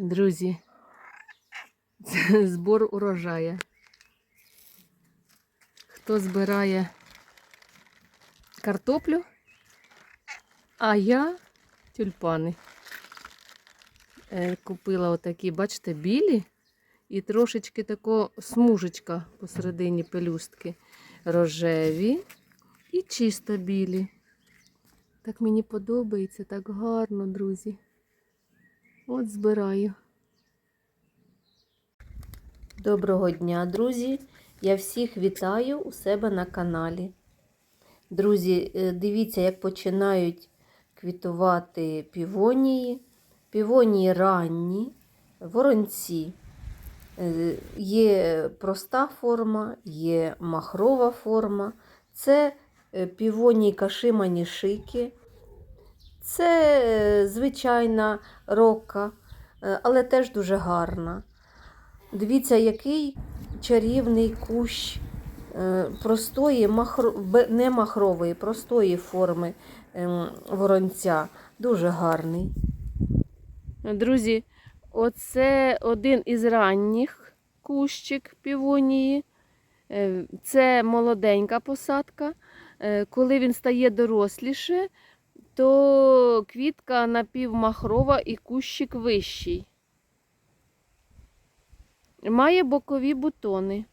Друзі, збор урожая. Хто збирає картоплю, а я тюльпани. Е, Купила отакі, бачите, білі і трошечки тако смужечка посередині пелюстки. Рожеві і чисто білі. Так мені подобається, так гарно, друзі. От збираю. Доброго дня, друзі! Я всіх вітаю у себе на каналі. Друзі, е, дивіться, як починають квітувати півонії. Півонії ранні, воронці. Е, Є проста форма, є махрова форма. Це е, півонії кашимані шики. Це е, звичайна рока, е, але теж дуже гарна. Дивіться, який чарівний кущ е, простої, не махрової, простої форми ем, воронця. Дуже гарний. Друзі, оце один із ранніх кущик півонії. Це молоденька посадка. Коли він стає доросліше, то квітка напівмахрова і кущик вищий. Має бокові бутони.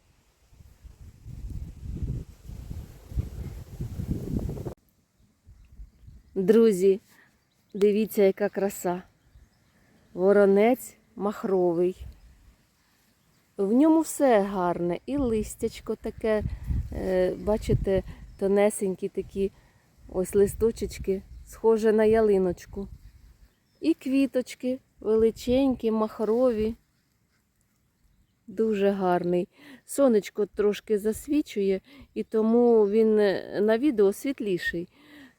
Друзі, дивіться, яка краса. Воронець махровий. В ньому все гарне. І листячко таке, е, бачите, тонесенькі такі ось листочечки, схоже на ялиночку. І квіточки величенькі, махрові. Дуже гарний. Сонечко трошки засвічує, і тому він е, на відео світліший.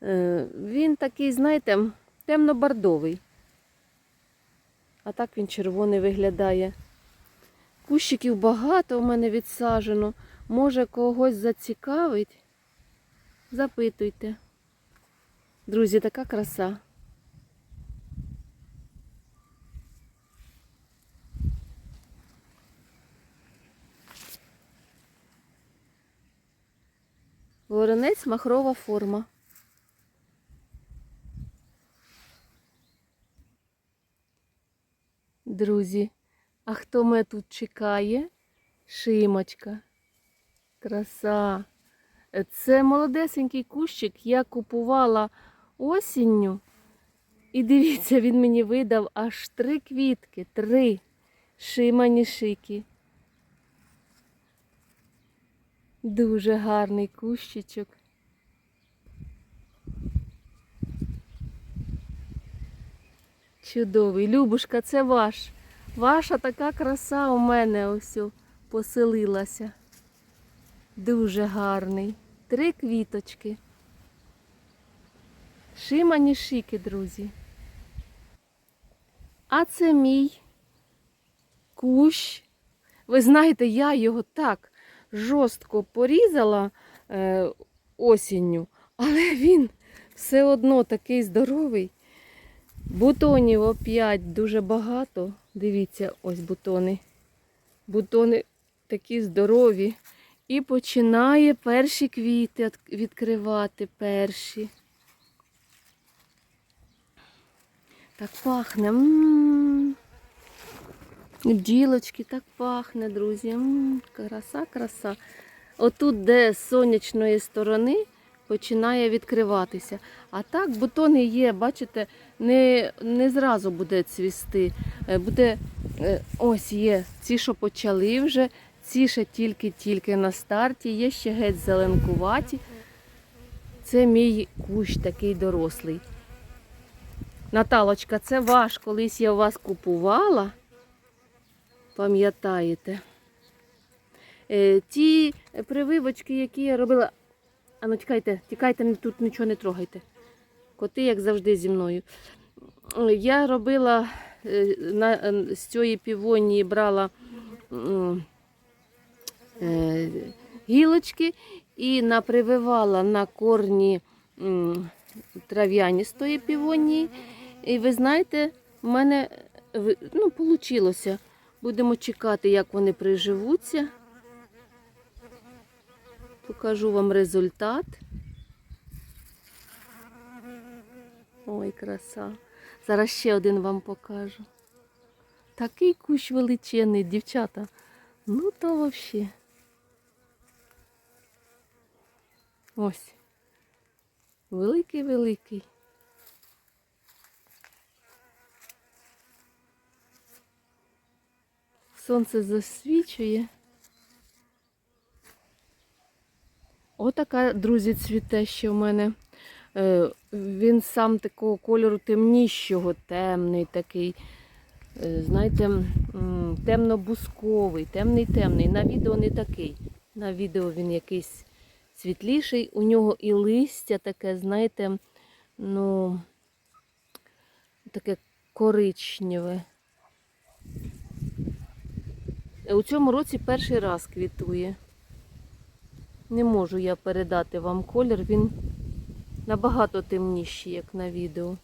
Е, Він такий, знаєте, темно-бордовий. А так він червоний виглядає. Кущиків багато у мене відсаджено. Може, когось зацікавить? Запитуйте. Друзі, така краса. Воронець махрова форма. Друзі, а хто мене тут чекає? Шимочка. Краса. Це молодесенький кущик я купувала осінню. І дивіться, він мені видав аж три квітки, три шимані шики. Дуже гарний кущичок. Чудовий. Любушка, це ваш. Ваша така краса у мене ось поселилася. Дуже гарний. Три квіточки. Шимані шики, друзі. А це мій кущ. Ви знаєте, я його так жорстко порізала е, осінню, але він все одно такий здоровий. Бутонів опять дуже багато. Дивіться, ось бутони. Бутони такі здорові. І починає перші квіти відкривати перші. Так пахне. М. Бджілочки, так пахне, друзі. Краса, краса. Отут, де з сонячної сторони, починає відкриватися. А так бутони є, бачите, не, не зразу буде цвісти. Е, Буде, е, ось є ці, що почали вже, ці ще тільки-тільки на старті, є ще геть зеленкуваті. Це мій кущ такий дорослий. Наталочка, це ваш, колись я вас купувала. Пам'ятаєте? Е, ті прививочки, які я робила. А ну тікайте, тікайте, тут нічого не трогайте. Коти, як завжди, зі мною. Я робила е, на, е, з цієї півонії брала е, гілочки і напрививала на корні м, трав'яні з тої півонії. І ви знаєте, в мене ну. Будемо чекати, як вони приживуться. Покажу вам результат. Ой, краса. Зараз ще один вам покажу. Такий кущ величезний, дівчата. Ну то взагалі. Ось. Великий-великий. Сонце засвічує. Отака, друзі, цвіте ще в мене. Е, Він сам такого кольору темнішого, темний такий. Е, Знаєте, темно-бусковий, темний-темний. На відео не такий. На відео він якийсь світліший. У нього і листя таке, знаєте, ну, таке коричневе. У цьому році перший раз квітує. Не можу я передати вам колір, він набагато темніший, як на відео.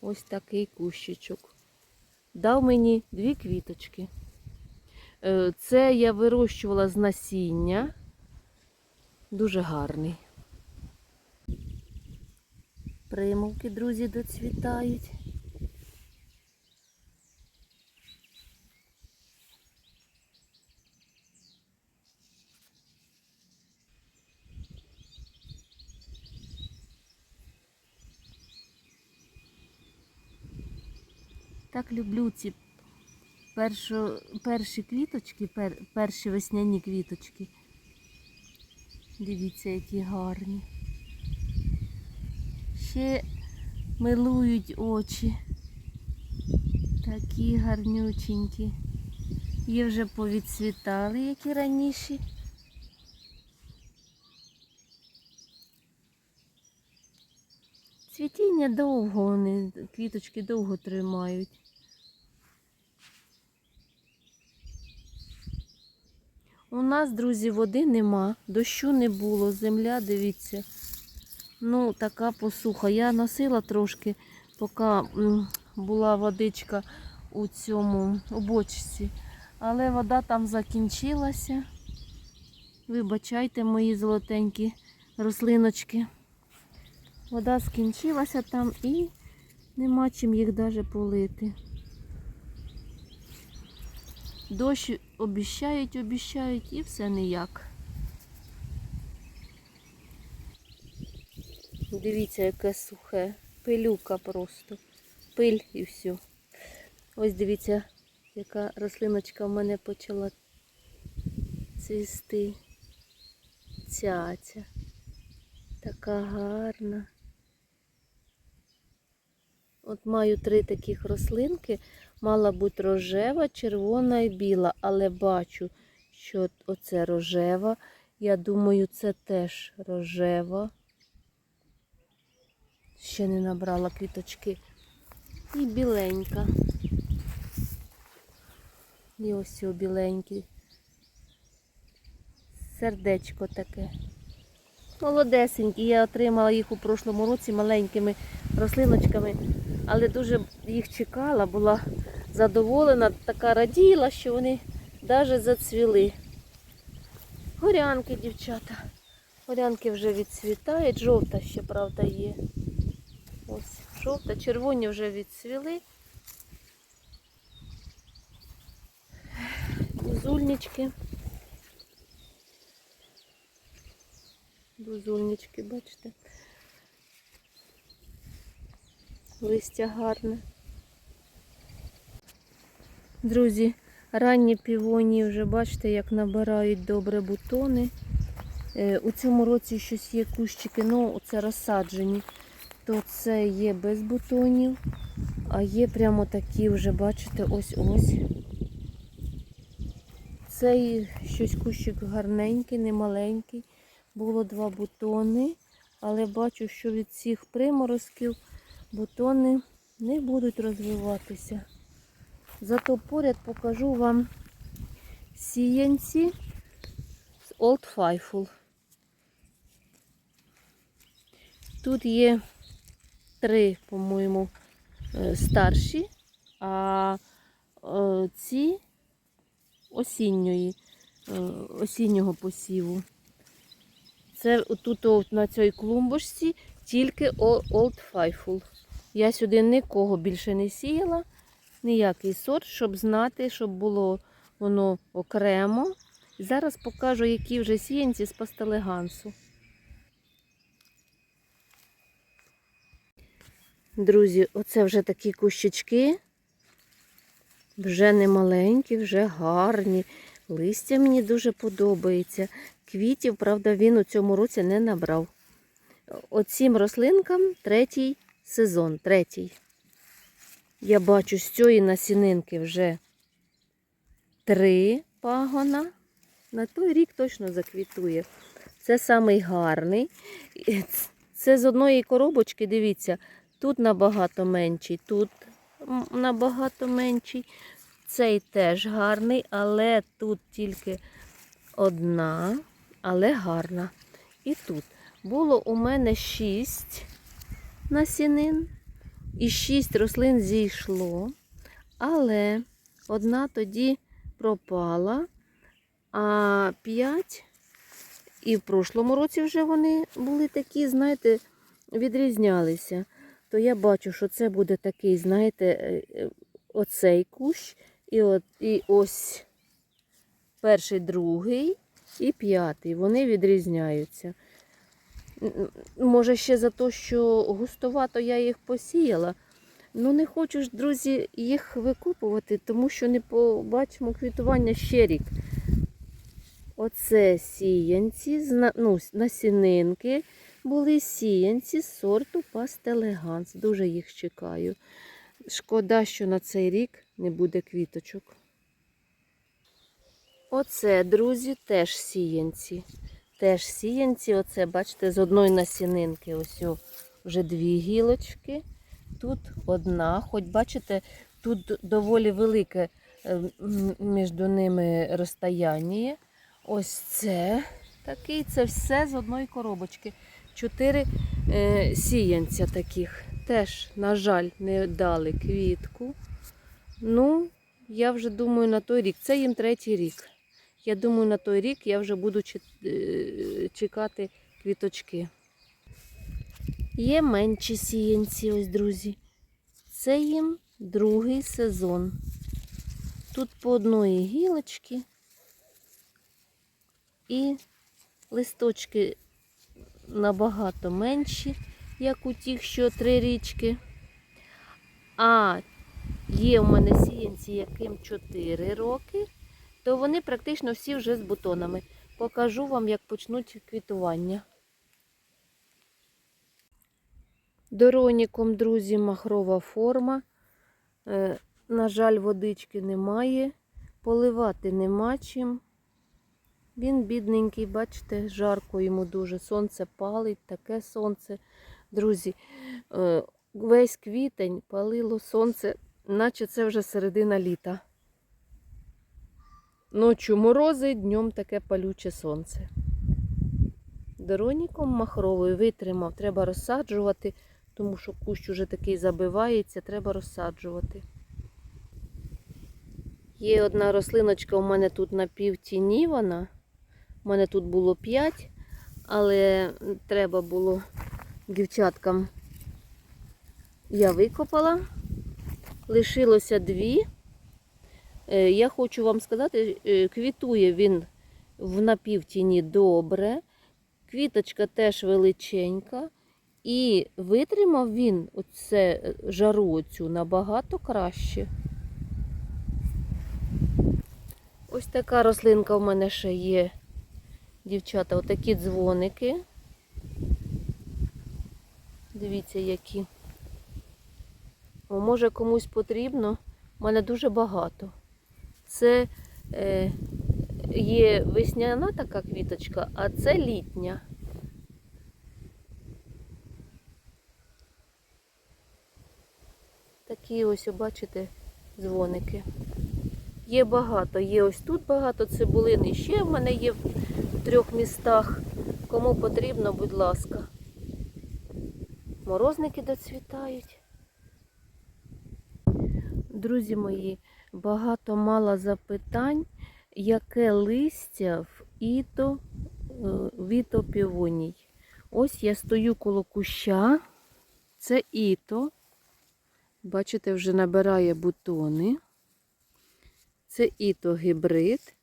Ось такий кущичок. Дав мені дві квіточки. Е, Це я вирощувала з насіння. Дуже гарний. Примовки, друзі, доцвітають. Так люблю ці перші квіточки, пер, перші весняні квіточки. Дивіться, які гарні. Ще милують очі. Такі гарнюченькі. Є вже повідцвітали, як і раніше. Цвітіння довго вони, квіточки довго тримають. У нас, друзі, води нема, дощу не було, земля, дивіться. Ну, така посуха. Я носила трошки, поки була водичка у цьому у бочці. Але вода там закінчилася. Вибачайте, мої золотенькі рослиночки. Вода скінчилася там і нема чим їх навіть полити. Дощ обіщають, обіщають і все ніяк. Дивіться, яке сухе. Пилюка просто. Пиль і все. Ось дивіться, яка рослиночка в мене почала цвісти. Цяця. Така гарна. От маю три таких рослинки. Мала бути рожева, червона і біла, але бачу, що оце рожева. Я думаю, це теж рожева. Ще не набрала квіточки. І біленька. І ось о біленький. Сердечко таке. Молодесенькі. Я отримала їх у прошлому році маленькими рослиночками, але дуже їх чекала, була задоволена, така раділа, що вони навіть зацвіли. Горянки, дівчата. Горянки вже відцвітають, жовта ще, правда, є. Ось, жовта, червоні вже відцвіли. Бузульнички. Бузульнички, бачите. Листя гарне. Друзі, ранні півонії вже бачите, як набирають добре бутони. Е, У цьому році щось є кущики, ну це розсаджені, то це є без бутонів, а є прямо такі вже, бачите, ось-ось. Цей щось кущик гарненький, немаленький. Було два бутони, але бачу, що від цих приморозків бутони не будуть розвиватися. Зато поряд покажу вам сіянці з Old Faithful. Тут є три, по-моєму, е, старші а е, ці осінньої, е, осіннього посіву. Це тут на цій клумбочці тільки Old Faithful. Я сюди нікого більше не сіяла, ніякий сорт, щоб знати, щоб було воно окремо. Зараз покажу, які вже сіянці з пастелегансу. Друзі, оце вже такі кущички. Вже не маленькі, вже гарні. Листя мені дуже подобається. Квітів, правда, він у цьому році не набрав. Оцім рослинкам третій сезон, третій. Я бачу з цієї насінинки вже три пагона. На той рік точно заквітує. Це самий гарний. Це з одної коробочки, дивіться, тут набагато менший, тут набагато менший. Цей теж гарний, але тут тільки одна, але гарна. І тут було у мене шість насінин, і шість рослин зійшло, але одна тоді пропала, а п'ять, і в прошлому році вже вони були такі, знаєте, відрізнялися. То я бачу, що це буде такий, знаєте, е, е, оцей кущ, і, от, і ось перший, другий і п'ятий. Вони відрізняються. Може, ще за те, що густовато я їх посіяла. Ну, не хочу ж, друзі, їх викупувати, тому що не побачимо квітування ще рік. Оце сіянці, ну, насінинки були сіянці з сорту Пастелеганс. Дуже їх чекаю. Шкода, що на цей рік не буде квіточок. Оце, друзі, теж сіянці. Теж сіянці, оце, бачите, з одної насінинки ось вже дві гілочки. Тут одна, хоч бачите, тут доволі велике е, між ними розстояння. Ось це такий, це все з одної коробочки. Чотири е, сіянця таких. Теж, на жаль, не дали квітку. Ну, я вже думаю на той рік. Це їм третій рік. Я думаю, на той рік я вже буду е, чекати квіточки. Є менші сіянці, ось, друзі. Це їм другий сезон. Тут по одної гілочки і листочки набагато менші, як у тих, що три річки. А є у мене сіянці, яким 4 роки, то вони практично всі вже з бутонами. Покажу вам, як почнуть квітування. Дороніком, друзі, махрова форма. Е, на жаль, водички немає, поливати нема чим. Він бідненький, бачите, жарко йому дуже. Сонце палить, таке сонце. Друзі, е, весь квітень палило сонце, наче це вже середина літа. Ночі морози, днем таке палюче сонце. Дороніком махровою витримав, треба розсаджувати, тому що кущ уже такий забивається, треба розсаджувати. Є одна рослиночка у мене тут на півтіні вона. У мене тут було 5, але треба було дівчаткам. Я викопала. Лишилося дві. Е, Я хочу вам сказати, е, квітує він в напівтіні добре. Квіточка теж величенька. І витримав він оце е, жару оцю набагато краще. Ось така рослинка в мене ще є. Дівчата, отакі дзвоники. Дивіться, які. О, може комусь потрібно. У мене дуже багато. Це е, є весняна така квіточка, а це літня. Такі ось, бачите, дзвоники. Є багато, є ось тут багато цибулин. І ще в мене є в трьох містах. Кому потрібно, будь ласка. Морозники доцвітають. Друзі мої, багато мало запитань, яке листя в іто, е, іто півоній. Ось я стою коло куща. Це іто. Бачите, вже набирає бутони. Це іто гібрид.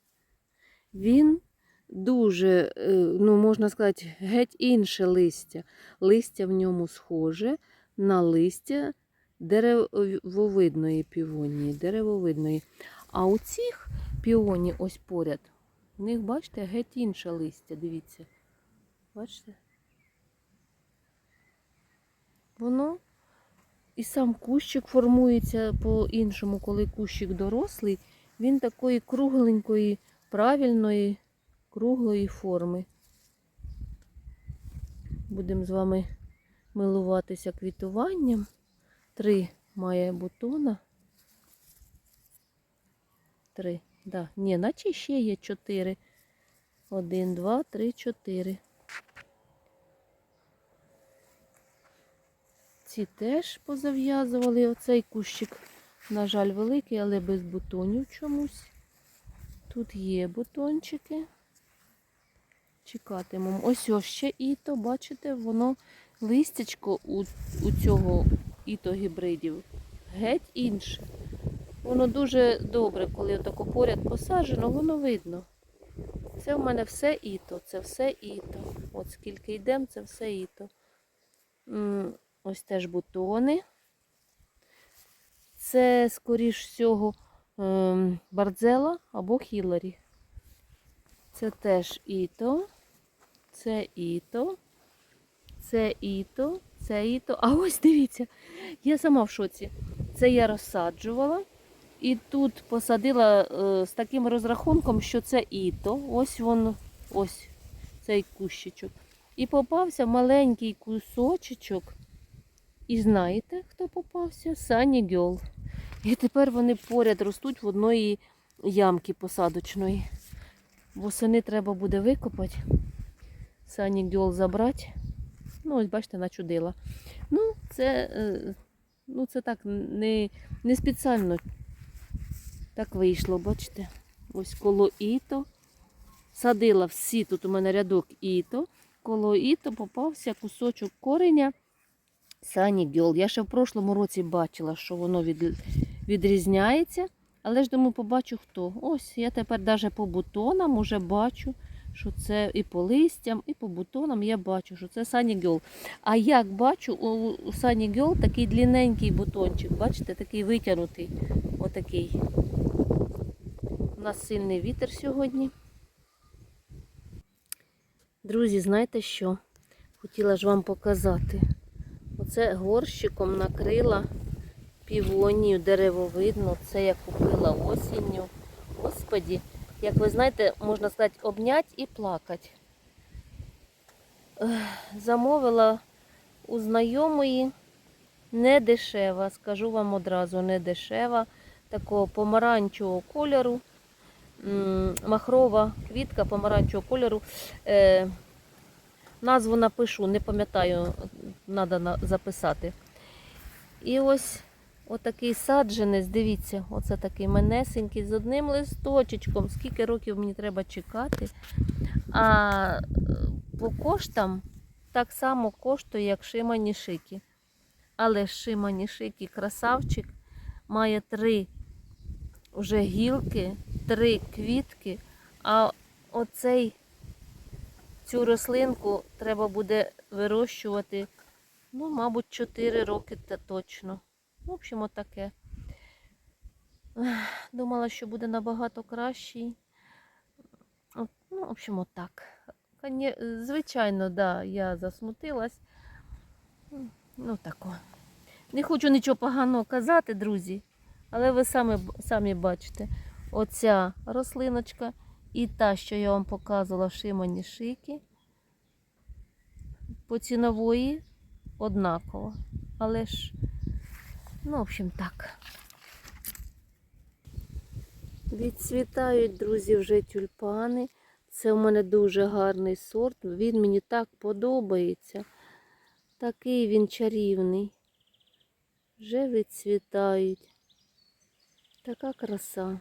Він дуже, е, ну, можна сказати, геть інше листя. Листя в ньому схоже на листя деревовидної півонії, деревовидної. А у цих піоні ось поряд, у них, бачите, геть інше листя, дивіться. Бачите? Воно і сам кущик формується по-іншому, коли кущик дорослий, він такої кругленької, правильної, круглої форми. Будемо з вами милуватися квітуванням. Три має бутона. Три. Да. Ні, наче ще є чотири. Один, два, три, чотири. Ці теж позав'язували. Оцей кущик, на жаль, великий, але без бутонів чомусь. Тут є бутончики. Чекатимемо. Ось ось ще іто, бачите, воно листячко у, у цього іто гібридів геть інше. Воно дуже добре, коли отако поряд посаджено, воно видно. Це в мене все іто, це все іто. От скільки йдемо, це все іто. Ось теж бутони. Це, скоріш всього, ем, Бардзела або Хіларі. Це теж іто. Це іто. Це іто. Це іто. А ось дивіться, я сама в шоці. Це я розсаджувала. І тут посадила е, з таким розрахунком, що це іто. Ось воно, ось цей кущичок. І попався маленький кусочечок. І знаєте, хто попався? Сані Гьол. І тепер вони поряд ростуть в одної ямки посадочної. Восени треба буде викопати. Сані Гьол забрати. Ну, ось бачите, начудила. Ну, це, е, ну, це так не, не спеціально так вийшло, бачите? Ось коло іто. Садила всі, тут у мене рядок іто. Коло іто попався кусочок кореня санігьол. Я ще в прошлому році бачила, що воно від, відрізняється. Але ж думаю, побачу хто. Ось я тепер навіть по бутонам уже бачу, що це і по листям, і по бутонам я бачу, що це Сані Гьол. А як бачу, у, Сані Гьол такий длинненький бутончик, бачите, такий витягнутий. Отакий. У нас сильний вітер сьогодні. Друзі, знаєте що? Хотіла ж вам показати. Оце горщиком накрила півонію деревовидну. Це я купила осінню. Господі, як ви знаєте, можна сказати, обнять і плакати. Замовила у знайомої не дешева, скажу вам одразу, не дешева, такого помаранчевого кольору. Махрова квітка помаранчевого кольору. Е, назву напишу, не пам'ятаю, треба записати. І ось отакий саджанець, дивіться, оце такий манесенький з одним листочечком. Скільки років мені треба чекати. А по коштам так само коштує, як Шимані Шики. Але Шимані Шики красавчик має три вже гілки, три квітки, а оцей цю рослинку треба буде вирощувати, ну, мабуть, 4 роки точно. В общем, отаке. Думала, що буде набагато кращий. От, Ну, в общем, отак. Звичайно, да, я засмутилась. Ну, тако. Не хочу нічого поганого казати, друзі. Але ви самі, самі бачите, оця рослиночка і та, що я вам показувала в Шимані Шики, по цінової однаково. Але ж, ну, в общем, так. Відцвітають, друзі, вже тюльпани. Це у мене дуже гарний сорт. Він мені так подобається. Такий він чарівний. Вже відцвітають. Така краса.